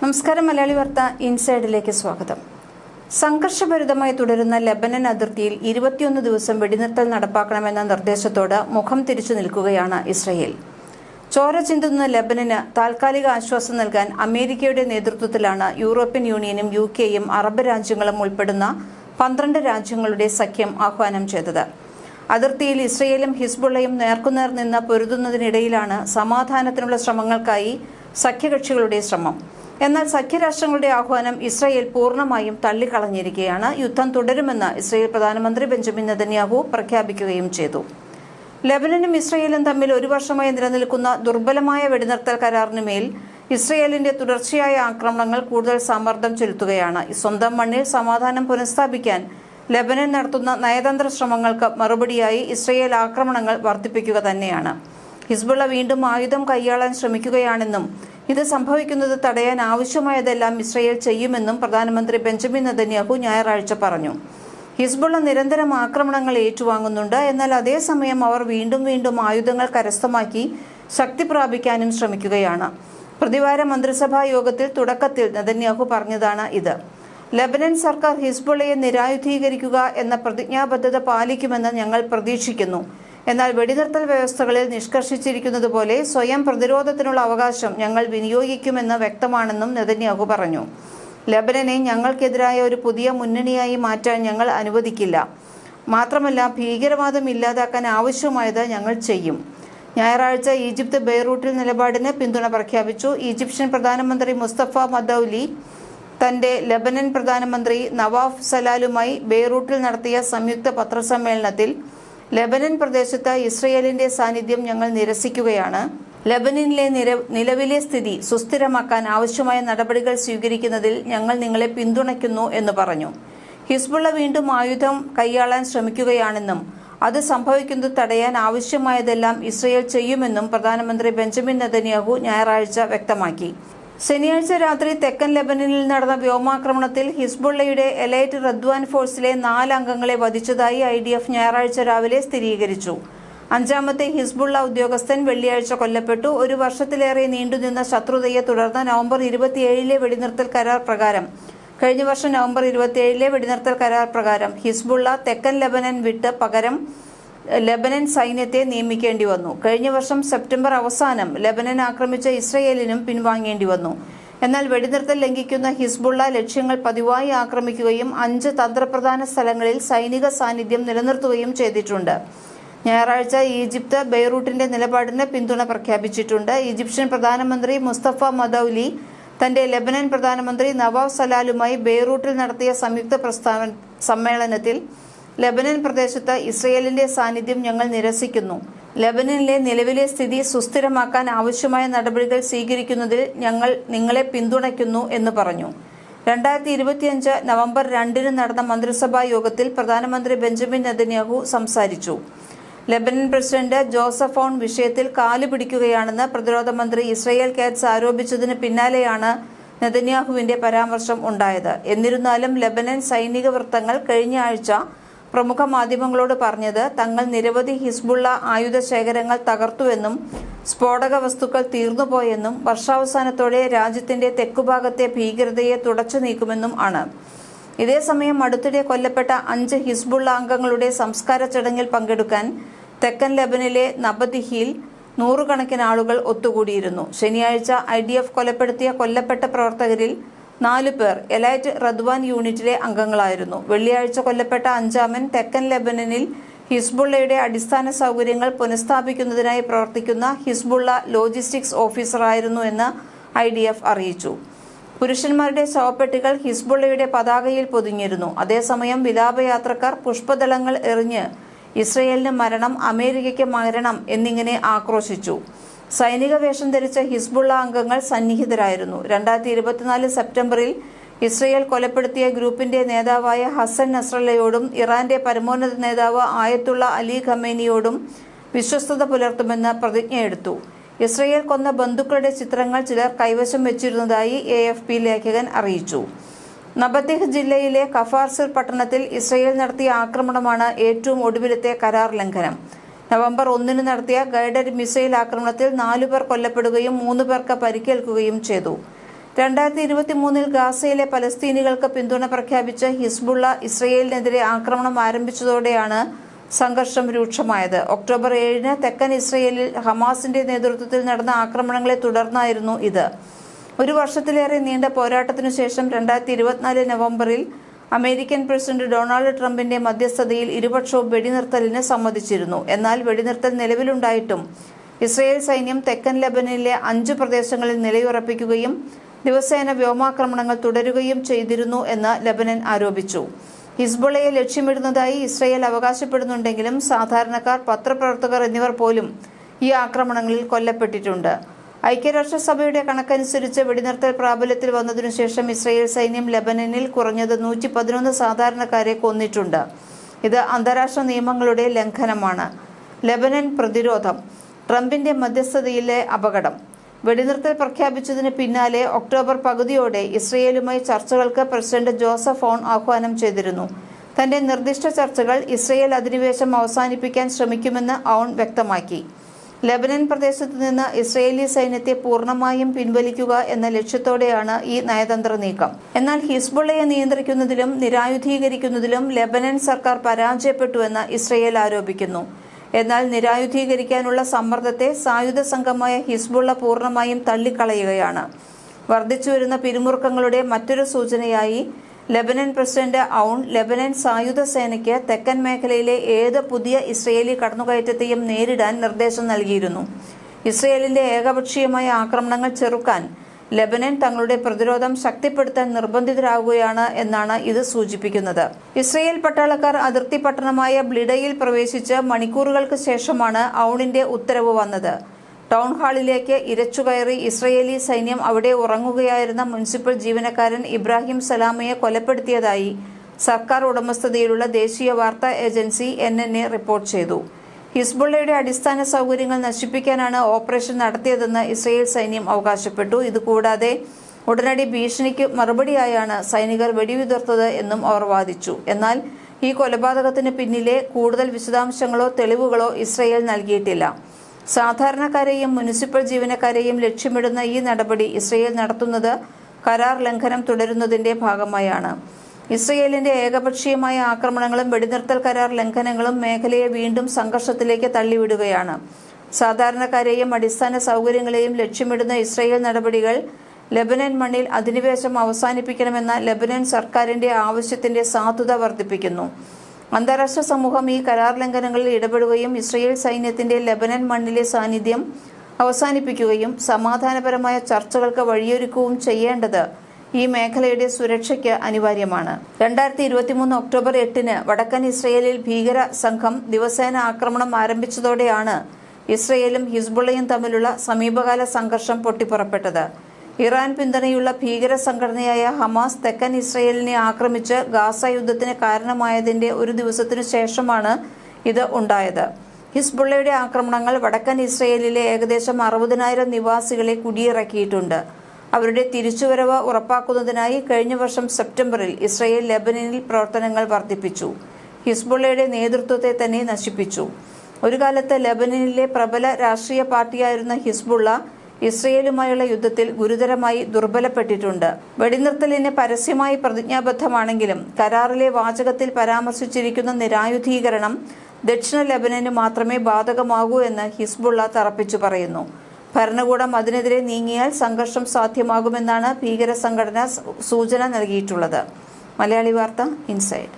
നമസ്കാരം മലയാളി വാർത്ത ഇൻസൈഡിലേക്ക് സ്വാഗതം. സംഘർഷഭരിതമായി തുടരുന്ന ലബനൻ അതിർത്തിയിൽ ഇരുപത്തിയൊന്ന് ദിവസം വെടിനിർത്തൽ നടപ്പാക്കണമെന്ന നിർദ്ദേശത്തോട് മുഖം തിരിച്ചു നിൽക്കുകയാണ് ഇസ്രയേൽ. ചോര ചിന്തുന്ന ലബനന് താൽക്കാലിക ആശ്വാസം നൽകാൻ അമേരിക്കയുടെ നേതൃത്വത്തിലാണ് യൂറോപ്യൻ യൂണിയനും യു കെയും അറബ് രാജ്യങ്ങളും ഉൾപ്പെടുന്ന പന്ത്രണ്ട് രാജ്യങ്ങളുടെ സഖ്യം ആഹ്വാനം ചെയ്തത്. അതിർത്തിയിൽ ഇസ്രയേലും ഹിസ്ബുള്ളയും നേർക്കുനേർ നിന്ന് പൊരുതുന്നതിനിടയിലാണ് സമാധാനത്തിനുള്ള ശ്രമങ്ങൾക്കായി സഖ്യകക്ഷികളുടെ ശ്രമം. എന്നാൽ സഖ്യരാഷ്ട്രങ്ങളുടെ ആഹ്വാനം ഇസ്രായേൽ പൂർണമായും തള്ളിക്കളഞ്ഞിരിക്കുകയാണ് യുദ്ധം തുടരുമെന്ന് ഇസ്രായേൽ പ്രധാനമന്ത്രി ബെഞ്ചമിൻ നെതന്യാഹു പ്രഖ്യാപിക്കുകയും ചെയ്തു. ലബനനും ഇസ്രയേലും തമ്മിൽ ഒരു വർഷമായി നിലനിൽക്കുന്ന ദുർബലമായ വെടിനിർത്തൽ കരാറിനുമേൽ ഇസ്രയേലിന്റെ തുടർച്ചയായ ആക്രമണങ്ങൾ കൂടുതൽ സമ്മർദ്ദം ചെലുത്തുകയാണ്. സ്വന്തം മണ്ണിൽ സമാധാനം പുനഃസ്ഥാപിക്കാൻ ലബനൻ നടത്തുന്ന നയതന്ത്ര ശ്രമങ്ങൾക്ക് മറുപടിയായി ഇസ്രയേൽ ആക്രമണങ്ങൾ വർദ്ധിപ്പിക്കുക തന്നെയാണ്. ഹിസ്ബുള്ള വീണ്ടും ആയുധം കൈയാളാൻ ശ്രമിക്കുകയാണെന്നും ഇത് സംഭവിക്കുന്നത് തടയാൻ ആവശ്യമായതെല്ലാം ഇസ്രയേൽ ചെയ്യുമെന്നും പ്രധാനമന്ത്രി ബെഞ്ചമിൻ നെതന്യാഹു ഞായറാഴ്ച പറഞ്ഞു. ഹിസ്ബുള്ള നിരന്തരം ആക്രമണങ്ങൾ ഏറ്റുവാങ്ങുന്നുണ്ട്. എന്നാൽ അതേസമയം അവർ വീണ്ടും വീണ്ടും ആയുധങ്ങൾ കരസ്ഥമാക്കി ശക്തി പ്രാപിക്കാനും ശ്രമിക്കുകയാണ്. പ്രതിവാര മന്ത്രിസഭാ യോഗത്തിൽ തുടക്കത്തിൽ നെതന്യാഹു പറഞ്ഞതാണ് ഇത്. ലബനൻ സർക്കാർ ഹിസ്ബുള്ളയെ നിരായുധീകരിക്കുക എന്ന പ്രതിജ്ഞാബദ്ധത പാലിക്കുമെന്ന് ഞങ്ങൾ പ്രതീക്ഷിക്കുന്നു. എന്നാൽ വെടിനിർത്തൽ വ്യവസ്ഥകളിൽ നിഷ്കർഷിച്ചിരിക്കുന്നതുപോലെ സ്വയം പ്രതിരോധത്തിനുള്ള അവകാശം ഞങ്ങൾ വിനിയോഗിക്കുമെന്ന് വ്യക്തമാണെന്നും നെതന്യാഹു പറഞ്ഞു. ലബനനെ ഞങ്ങൾക്കെതിരായ ഒരു പുതിയ മുന്നണിയായി മാറ്റാൻ ഞങ്ങൾ അനുവദിക്കില്ല. മാത്രമല്ല ഭീകരവാദം ഇല്ലാതാക്കാൻ ആവശ്യമായത് ഞങ്ങൾ ചെയ്യും. ഞായറാഴ്ച ഈജിപ്ത് ബെയ്റൂട്ടിൽ നിലപാടിന് പിന്തുണ പ്രഖ്യാപിച്ചു. ഈജിപ്ഷ്യൻ പ്രധാനമന്ത്രി മുസ്തഫ മദൌലി തന്റെ ലബനൻ പ്രധാനമന്ത്രി നവാഫ് സലാലുമായി ബെയ്റൂട്ടിൽ നടത്തിയ സംയുക്ത പത്രസമ്മേളനത്തിൽ ലബനൻ പ്രദേശത്ത് ഇസ്രയേലിന്റെ സാന്നിധ്യം ഞങ്ങൾ നിരസിക്കുകയാണ്. ലബനനിലെ നിലവിലെ സ്ഥിതി സുസ്ഥിരമാക്കാൻ ആവശ്യമായ നടപടികൾ സ്വീകരിക്കുന്നതിൽ ഞങ്ങൾ നിങ്ങളെ പിന്തുണയ്ക്കുന്നു എന്ന് പറഞ്ഞു. ഹിസ്ബുള്ള വീണ്ടും ആയുധം കൈയാളാൻ ശ്രമിക്കുകയാണെന്നും അത് സംഭവിക്കുന്നത് തടയാൻ ആവശ്യമായതെല്ലാം ഇസ്രയേൽ ചെയ്യുമെന്നും പ്രധാനമന്ത്രി ബെഞ്ചമിൻ നെതന്യാഹു ഞായറാഴ്ച വ്യക്തമാക്കി. ശനിയാഴ്ച രാത്രി തെക്കൻ ലെബനനിൽ നടന്ന വ്യോമാക്രമണത്തിൽ ഹിസ്ബുള്ളയുടെ എലൈറ്റ് റദ്വാൻ ഫോഴ്സിലെ നാല് അംഗങ്ങളെ വധിച്ചതായി ഐ ഡി എഫ് ഞായറാഴ്ച രാവിലെ സ്ഥിരീകരിച്ചു. അഞ്ചാമത്തെ ഹിസ്ബുള്ള ഉദ്യോഗസ്ഥൻ വെള്ളിയാഴ്ച കൊല്ലപ്പെട്ടു. ഒരു വർഷത്തിലേറെ നീണ്ടുനിന്ന ശത്രുതയെ തുടർന്ന് നവംബർ ഇരുപത്തിയേഴിലെ വെടിനിർത്തൽ കരാർ പ്രകാരം കഴിഞ്ഞ വർഷം നവംബർ ഇരുപത്തിയേഴിലെ വെടിനിർത്തൽ കരാർ പ്രകാരം ഹിസ്ബുള്ള തെക്കൻ ലെബനൻ വിട്ട് പകരം ലെബനൻ സൈന്യത്തെ നിയമിക്കേണ്ടി വന്നു. കഴിഞ്ഞ വർഷം സെപ്റ്റംബർ അവസാനം ലെബനൻ ആക്രമിച്ച ഇസ്രയേലിനും പിൻവാങ്ങേണ്ടി വന്നു. എന്നാൽ വെടിനിർത്തൽ ലംഘിക്കുന്ന ഹിസ്ബുള്ള ലക്ഷ്യങ്ങൾ പതിവായി ആക്രമിക്കുകയും അഞ്ച് തന്ത്രപ്രധാന സ്ഥലങ്ങളിൽ സൈനിക സാന്നിധ്യം നിലനിർത്തുകയും ചെയ്തിട്ടുണ്ട്. ഞായറാഴ്ച ഈജിപ്ത് ബെയ്റൂട്ടിന്റെ നിലപാടിന് പിന്തുണ പ്രഖ്യാപിച്ചിട്ടുണ്ട്. ഈജിപ്ഷ്യൻ പ്രധാനമന്ത്രി മുസ്തഫ മദൌലി തന്റെ ലെബനൻ പ്രധാനമന്ത്രി നവാബ് സലാലുമായി ബെയ്റൂട്ടിൽ നടത്തിയ സംയുക്ത പ്രസ്താവന സമ്മേളനത്തിൽ ലെബനൻ പ്രദേശത്ത് ഇസ്രയേലിന്റെ സാന്നിധ്യം ഞങ്ങൾ നിരസിക്കുന്നു. ലെബനനിലെ നിലവിലെ സ്ഥിതി സുസ്ഥിരമാക്കാൻ ആവശ്യമായ നടപടികൾ സ്വീകരിക്കുന്നതിൽ ഞങ്ങൾ നിങ്ങളെ പിന്തുണയ്ക്കുന്നു എന്ന് പറഞ്ഞു. രണ്ടായിരത്തി ഇരുപത്തിയഞ്ച് നവംബർ രണ്ടിന് നടന്ന മന്ത്രിസഭാ യോഗത്തിൽ പ്രധാനമന്ത്രി ബെഞ്ചമിൻ നെതന്യാഹു സംസാരിച്ചു. ലെബനൻ പ്രസിഡന്റ് ജോസഫോൺ വിഷയത്തിൽ കാലു പിടിക്കുകയാണെന്ന് പ്രതിരോധ മന്ത്രി ഇസ്രയേൽ കാറ്റ്സ് ആരോപിച്ചതിന് പിന്നാലെയാണ് നെതന്യാഹുവിന്റെ പരാമർശം ഉണ്ടായത്. എന്നിരുന്നാലും ലെബനൻ സൈനിക വൃത്തങ്ങൾ കഴിഞ്ഞ ആഴ്ച പ്രമുഖ മാധ്യമങ്ങളോട് പറഞ്ഞത് തങ്ങൾ നിരവധി ഹിസ്ബുള്ള ആയുധ ശേഖരങ്ങൾ തകർത്തുവെന്നും സ്ഫോടക വസ്തുക്കൾ തീർന്നുപോയെന്നും വർഷാവസാനത്തോടെ രാജ്യത്തിന്റെ തെക്കുഭാഗത്തെ ഭീകരതയെ തുടച്ചു നീക്കുമെന്നും ആണ്. ഇതേസമയം അടുത്തിടെ കൊല്ലപ്പെട്ട അഞ്ച് ഹിസ്ബുള്ള അംഗങ്ങളുടെ സംസ്കാര ചടങ്ങിൽ പങ്കെടുക്കാൻ തെക്കൻ ലെബനിലെ നബദിഹിയിൽ നൂറുകണക്കിന് ആളുകൾ ഒത്തുകൂടിയിരുന്നു. ശനിയാഴ്ച ഐ കൊലപ്പെടുത്തിയ കൊല്ലപ്പെട്ട പ്രവർത്തകരിൽ നാലു പേർ എലൈറ്റ് റദ്വാൻ യൂണിറ്റിലെ അംഗങ്ങളായിരുന്നു. വെള്ളിയാഴ്ച കൊല്ലപ്പെട്ട അഞ്ചാമൻ തെക്കൻ ലെബനനിൽ ഹിസ്ബുള്ളയുടെ അടിസ്ഥാന സൗകര്യങ്ങൾ പുനഃസ്ഥാപിക്കുന്നതിനായി പ്രവർത്തിക്കുന്ന ഹിസ്ബുള്ള ലോജിസ്റ്റിക്സ് ഓഫീസറായിരുന്നു എന്ന് ഐ ഡി എഫ് അറിയിച്ചു. പുരുഷന്മാരുടെ ശവപ്പെട്ടികൾ ഹിസ്ബുള്ളയുടെ പതാകയിൽ പൊതിഞ്ഞിരുന്നു. അതേസമയം വിലാപയാത്രക്കാർ പുഷ്പദളങ്ങൾ എറിഞ്ഞ് ഇസ്രയേലിന് മരണം അമേരിക്കയ്ക്ക് മരണം എന്നിങ്ങനെ ആക്രോശിച്ചു. സൈനിക വേഷം ധരിച്ച ഹിസ്ബുള്ള അംഗങ്ങൾ സന്നിഹിതരായിരുന്നു. രണ്ടായിരത്തി ഇരുപത്തിനാല് സെപ്റ്റംബറിൽ ഇസ്രയേൽ കൊലപ്പെടുത്തിയ ഗ്രൂപ്പിന്റെ നേതാവായ ഹസൻ നസ്രല്ലയോടും ഇറാന്റെ പരമോന്നത നേതാവ് ആയത്തുള്ള അലി ഖമേനിയോടും വിശ്വസ്തത പുലർത്തുമെന്ന് പ്രതിജ്ഞയെടുത്തു. ഇസ്രയേൽ കൊന്ന ബന്ധുക്കളുടെ ചിത്രങ്ങൾ ചിലർ കൈവശം വെച്ചിരുന്നതായി എ എഫ് പി ലേഖകൻ അറിയിച്ചു. നബത്തിഹ് ജില്ലയിലെ കഫാർസിർ പട്ടണത്തിൽ ഇസ്രയേൽ നടത്തിയ ആക്രമണമാണ് ഏറ്റവും ഒടുവിലത്തെ കരാർ ലംഘനം. നവംബർ ഒന്നിന് നടത്തിയ ഗൈഡഡ് മിസൈൽ ആക്രമണത്തിൽ നാലുപേർ കൊല്ലപ്പെടുകയും മൂന്ന് പേർക്ക് പരിക്കേൽക്കുകയും ചെയ്തു. രണ്ടായിരത്തി ഇരുപത്തി മൂന്നിൽ ഗാസയിലെ പലസ്തീനികൾക്ക് പിന്തുണ പ്രഖ്യാപിച്ച ഹിസ്ബുള്ള ഇസ്രയേലിനെതിരെ ആക്രമണം ആരംഭിച്ചതോടെയാണ് സംഘർഷം രൂക്ഷമായത്. ഒക്ടോബർ ഏഴിന് തെക്കൻ ഇസ്രയേലിൽ ഹമാസിന്റെ നേതൃത്വത്തിൽ നടന്ന ആക്രമണങ്ങളെ തുടർന്നായിരുന്നു ഇത്. ഒരു വർഷത്തിലേറെ നീണ്ട പോരാട്ടത്തിനു ശേഷം രണ്ടായിരത്തി ഇരുപത്തിനാല് നവംബറിൽ അമേരിക്കൻ പ്രസിഡന്റ് ഡൊണാൾഡ് ട്രംപിന്റെ മധ്യസ്ഥതയിൽ ഇരുപക്ഷവും വെടിനിർത്തലിന് സമ്മതിച്ചിരുന്നു. എന്നാൽ വെടിനിർത്തൽ നിലവിലുണ്ടായിട്ടും ഇസ്രയേൽ സൈന്യം തെക്കൻ ലെബനിലെ അഞ്ചു പ്രദേശങ്ങളിൽ നിലയുറപ്പിക്കുകയും ദിവസേന വ്യോമാക്രമണങ്ങൾ തുടരുകയും ചെയ്തിരുന്നു എന്ന് ലെബനൻ ആരോപിച്ചു. ഹിസ്ബുളയെ ലക്ഷ്യമിടുന്നതായി ഇസ്രയേൽ അവകാശപ്പെടുന്നുണ്ടെങ്കിലും സാധാരണക്കാർ പത്രപ്രവർത്തകർ എന്നിവർ പോലും ഈ ആക്രമണങ്ങളിൽ കൊല്ലപ്പെട്ടിട്ടുണ്ട്. ഐക്യരാഷ്ട്രസഭയുടെ കണക്കനുസരിച്ച് വെടിനിർത്തൽ പ്രാബല്യത്തിൽ വന്നതിനു ശേഷം ഇസ്രയേൽ സൈന്യം ലബനനിൽ കുറഞ്ഞത് നൂറ്റി പതിനൊന്ന് സാധാരണക്കാരെ കൊന്നിട്ടുണ്ട്. ഇത് അന്താരാഷ്ട്ര നിയമങ്ങളുടെ ലംഘനമാണ്. ലബനൻ പ്രതിരോധം. ട്രംപിന്റെ മധ്യസ്ഥതയിലെ അപകടം. വെടിനിർത്തൽ പ്രഖ്യാപിച്ചതിന് പിന്നാലെ ഒക്ടോബർ പകുതിയോടെ ഇസ്രയേലുമായി ചർച്ചകൾക്ക് പ്രസിഡന്റ് ജോസഫ് ഓൺ ആഹ്വാനം ചെയ്തിരുന്നു. തന്റെ നിർദ്ദിഷ്ട ചർച്ചകൾ ഇസ്രയേൽ അധിനിവേശം അവസാനിപ്പിക്കാൻ ശ്രമിക്കുമെന്ന് ഔൺ വ്യക്തമാക്കി. ലെബനൻ പ്രദേശത്ത് നിന്ന് ഇസ്രയേലി സൈന്യത്തെ പൂർണമായും പിൻവലിക്കുക എന്ന ലക്ഷ്യത്തോടെയാണ് ഈ നയതന്ത്ര നീക്കം. എന്നാൽ ഹിസ്ബുള്ളയെ നിയന്ത്രിക്കുന്നതിലും നിരായുധീകരിക്കുന്നതിലും ലെബനൻ സർക്കാർ പരാജയപ്പെട്ടുവെന്ന് ഇസ്രയേൽ ആരോപിക്കുന്നു. എന്നാൽ നിരായുധീകരിക്കാനുള്ള സമ്മർദ്ദത്തെ സായുധ സംഘമായ ഹിസ്ബുള്ള പൂർണമായും തള്ളിക്കളയുകയാണ്. വർദ്ധിച്ചുവരുന്ന പിരിമുറുക്കങ്ങളുടെ മറ്റൊരു സൂചനയായി ലെബനൻ പ്രസിഡന്റ് ഔൺ ലെബനൻ സായുധ സേനയ്ക്ക് തെക്കൻ മേഖലയിലെ ഏത് പുതിയ ഇസ്രയേലി കടന്നുകയറ്റത്തെയും നേരിടാൻ നിർദ്ദേശം നൽകിയിരുന്നു. ഇസ്രയേലിന്റെ ഏകപക്ഷീയമായ ആക്രമണങ്ങൾ ചെറുക്കാൻ ലെബനൻ തങ്ങളുടെ പ്രതിരോധം ശക്തിപ്പെടുത്താൻ നിർബന്ധിതരാകുകയാണ് എന്നാണ് ഇത് സൂചിപ്പിക്കുന്നത്. ഇസ്രയേൽ പട്ടാളക്കാർ അതിർത്തി പട്ടണമായ ബ്ലിഡയിൽ പ്രവേശിച്ച് മണിക്കൂറുകൾക്ക് ശേഷമാണ് ഔണിന്റെ ഉത്തരവ് വന്നത്. ടൗൺ ഹാളിലേക്ക് ഇരച്ചുകയറി ഇസ്രയേലി സൈന്യം അവിടെ ഉറങ്ങുകയായിരുന്ന മുനിസിപ്പൽ ജീവനക്കാരൻ ഇബ്രാഹിം സലാമയെ കൊലപ്പെടുത്തിയതായി സർക്കാർ ഉടമസ്ഥതയിലുള്ള ദേശീയ വാർത്താ agency N N A report ചെയ്തു. ഹിസ്ബുള്ളയുടെ അടിസ്ഥാന സൗകര്യങ്ങൾ നശിപ്പിക്കാനാണ് ഓപ്പറേഷൻ നടത്തിയതെന്ന് ഇസ്രയേൽ സൈന്യം അവകാശപ്പെട്ടു. ഇതുകൂടാതെ ഉടനടി ഭീഷണിക്ക് മറുപടിയായാണ് സൈനികർ വെടിയുതിർത്തത് എന്നും അവർ വാദിച്ചു. എന്നാൽ ഈ കൊലപാതകത്തിന് പിന്നിലെ കൂടുതൽ വിശദാംശങ്ങളോ തെളിവുകളോ ഇസ്രയേൽ നൽകിയിട്ടില്ല. സാധാരണക്കാരെയും മുനിസിപ്പൽ ജീവനക്കാരെയും ലക്ഷ്യമിടുന്ന ഈ നടപടി ഇസ്രയേൽ നടത്തുന്നത് കരാർ ലംഘനം തുടരുന്നതിന്റെ ഭാഗമായാണ്. ഇസ്രയേലിന്റെ ഏകപക്ഷീയമായ ആക്രമണങ്ങളും വെടിനിർത്തൽ കരാർ ലംഘനങ്ങളും മേഖലയെ വീണ്ടും സംഘർഷത്തിലേക്ക് തള്ളിവിടുകയാണ്. സാധാരണക്കാരെയും അടിസ്ഥാന സൗകര്യങ്ങളെയും ലക്ഷ്യമിടുന്ന ഇസ്രയേൽ നടപടികൾ ലെബനൻ മണ്ണിൽ അധിനിവേശം അവസാനിപ്പിക്കണമെന്ന ലെബനൻ സർക്കാരിന്റെ ആവശ്യത്തിന്റെ സാധുത വർദ്ധിപ്പിക്കുന്നു. അന്താരാഷ്ട്ര സമൂഹം ഈ കരാർ ലംഘനങ്ങളിൽ ഇടപെടുകയും ഇസ്രയേൽ സൈന്യത്തിന്റെ ലെബനൻ മണ്ണിലെ സാന്നിധ്യം അവസാനിപ്പിക്കുകയും സമാധാനപരമായ ചർച്ചകൾക്ക് വഴിയൊരുക്കുകയും ചെയ്യേണ്ടത് ഈ മേഖലയുടെ സുരക്ഷയ്ക്ക് അനിവാര്യമാണ്. രണ്ടായിരത്തി ഇരുപത്തിമൂന്ന് ഒക്ടോബർ എട്ടിന് വടക്കൻ ഇസ്രയേലിൽ ഭീകര സംഘം ദിവസേന ആക്രമണം ആരംഭിച്ചതോടെയാണ് ഇസ്രയേലും ഹിസ്ബുള്ളയും തമ്മിലുള്ള സമീപകാല സംഘർഷം പൊട്ടിപ്പുറപ്പെട്ടത്. ഇറാൻ പിന്തുണയുള്ള ഭീകര സംഘടനയായ ഹമാസ് തെക്കൻ ഇസ്രയേലിനെ ആക്രമിച്ച് ഗാസ യുദ്ധത്തിന് കാരണമായതിന്റെ ഒരു ദിവസത്തിനു ശേഷമാണ് ഇത് ഉണ്ടായത്. ഹിസ്ബുള്ളയുടെ ആക്രമണങ്ങൾ വടക്കൻ ഇസ്രയേലിലെ ഏകദേശം അറുപതിനായിരം നിവാസികളെ കുടിയിറക്കിയിട്ടുണ്ട്. അവരുടെ തിരിച്ചുവരവ് ഉറപ്പാക്കുന്നതിനായി കഴിഞ്ഞ വർഷം സെപ്റ്റംബറിൽ ഇസ്രയേൽ ലെബനനിൽ പ്രവർത്തനങ്ങൾ വർദ്ധിപ്പിച്ചു. ഹിസ്ബുള്ളയുടെ നേതൃത്വത്തെ തന്നെ നശിപ്പിച്ചു. ഒരു കാലത്ത് ലെബനനിലെ പ്രബല രാഷ്ട്രീയ പാർട്ടിയായിരുന്ന ഹിസ്ബുള്ള ഇസ്രയേലുമായുള്ള യുദ്ധത്തിൽ ഗുരുതരമായി ദുർബലപ്പെട്ടിട്ടുണ്ട്. വെടിനിർത്തലിന് പരസ്യമായി പ്രതിജ്ഞാബദ്ധമാണെങ്കിലും കരാറിലെ വാചകത്തിൽ പരാമർശിച്ചിരിക്കുന്ന നിരായുധീകരണം ദക്ഷിണ ലബനന് മാത്രമേ ബാധകമാകൂ എന്ന് ഹിസ്ബുള്ള തറപ്പിച്ചു പറയുന്നു. ഭരണകൂടം അതിനെതിരെ നീങ്ങിയാൽ സംഘർഷം സാധ്യമാകുമെന്നാണ് ഭീകര സംഘടന സൂചന നൽകിയിട്ടുള്ളത്. മലയാളി വാർത്ത ഇൻസൈഡ്.